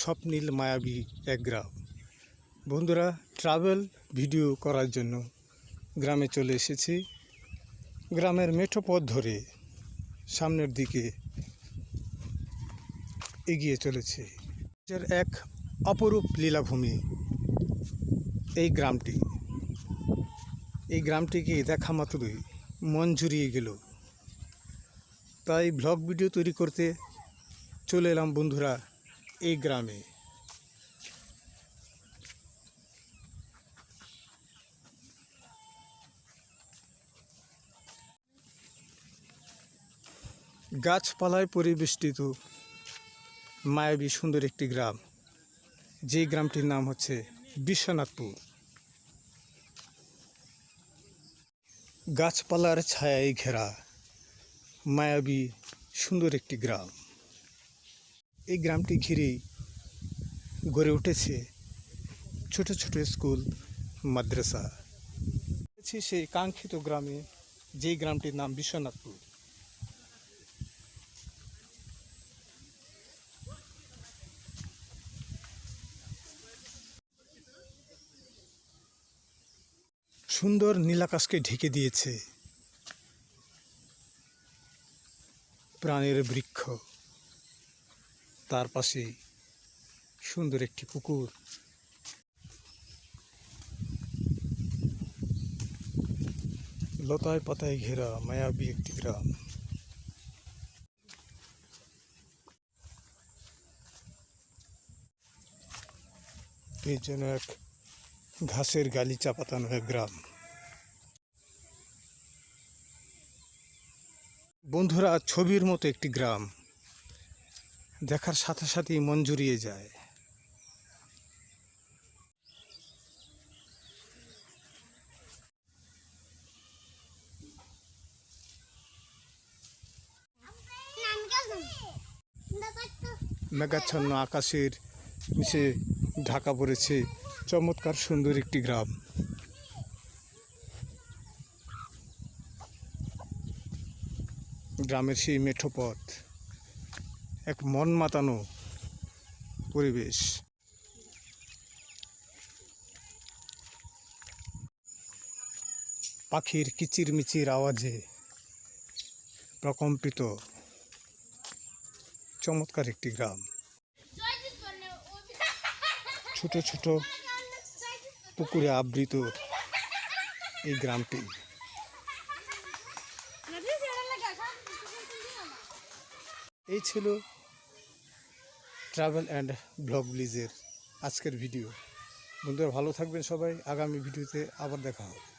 স্বপ্নীল মায়াবী এক গ্রাম। বন্ধুরা ট্রাভেল ভিডিও করার জন্য গ্রামে চলে এসেছি। গ্রামের মেঠো পথ ধরে সামনের দিকে এগিয়ে চলেছে। এক অপরূপ লীলাভূমি এই গ্রামটি। এই গ্রামটিকে দেখা মাত্রই মন জুড়িয়ে গেল। তাই ব্লগ ভিডিও তৈরি করতে চলে এলাম বন্ধুরা। এই গ্রামে। গাছপালায় পরিবেষ্টিত মায়াবী সুন্দর একটি গ্রাম। যে গ্রামটির নাম হচ্ছে বিশ্বনাথপুর। গাছপালার ছায়ায় ঘেরা মায়াবী সুন্দর একটি গ্রাম। এই গ্রামটি ঘিরেই গড়ে উঠেছে ছোট ছোট স্কুল, মাদ্রাসা। সেই কাঙ্ক্ষিত গ্রামে, যেই গ্রামটির নাম বিশ্বনাথপুর। সুন্দর নীলাকাশকে ঢেকে দিয়েছে প্রাণের বৃক্ষ। তার পাশে সুন্দর একটি পুকুর। লতায় পাতায় ঘেরা মায়াবী একটি গ্রাম। এই যেন এক ঘাসের গালিচা পাতানো এক গ্রাম। বন্ধুরা, ছবির মতো একটি গ্রাম। দেখার সাথে সাথেই মন জুড়িয়ে যায়। মেঘাচ্ছন্ন আকাশের নিচে ঢাকা পড়েছে চমৎকার সুন্দর একটি গ্রাম। গ্রামের সেই মেঠো পথ। এক মন মাতানো পরিবেশ। পাখির কিচিরমিচির আওয়াজে প্রকম্পিত চমৎকার একটি গ্রাম। ছোট ছোট পুকুরে আবৃত এই গ্রামটি। এই ছিল ট্রাভেল অ্যান্ড ব্লগ ব্লিজের আজকের ভিডিও বন্ধুরা, ভালো থাকবেন সবাই। আগামী ভিডিওতে আবার দেখা হবে।